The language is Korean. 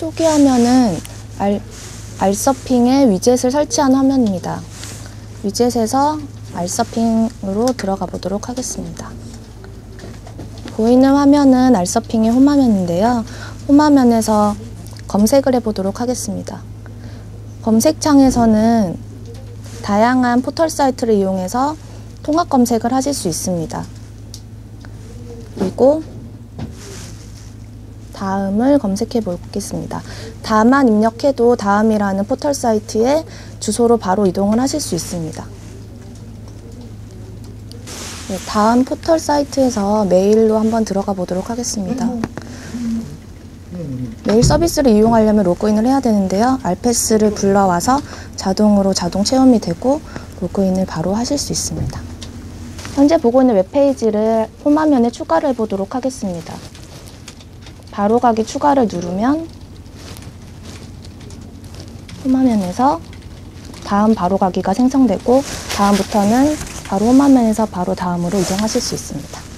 초기 화면은 알, 알서핑에 위젯을 설치한 화면입니다. 위젯에서 알서핑으로 들어가 보도록 하겠습니다. 보이는 화면은 알서핑의 홈화면인데요. 홈화면에서 검색을 해보도록 하겠습니다. 검색창에서는 다양한 포털 사이트를 이용해서 통합 검색을 하실 수 있습니다. 그리고 다음을 검색해 보겠습니다. 다만 입력해도 다음이라는 포털 사이트에 주소로 바로 이동을 하실 수 있습니다. 네, 다음 포털 사이트에서 메일로 한번 들어가 보도록 하겠습니다. 메일 서비스를 이용하려면 로그인을 해야 되는데요. 알패스를 불러와서 자동으로 자동 체험이 되고 로그인을 바로 하실 수 있습니다. 현재 보고 있는 웹페이지를 홈화면에 추가를 해보도록 하겠습니다. 바로가기 추가를 누르면 홈화면에서 다음 바로가기가 생성되고 다음부터는 바로 홈화면에서 바로 다음으로 이동하실 수 있습니다.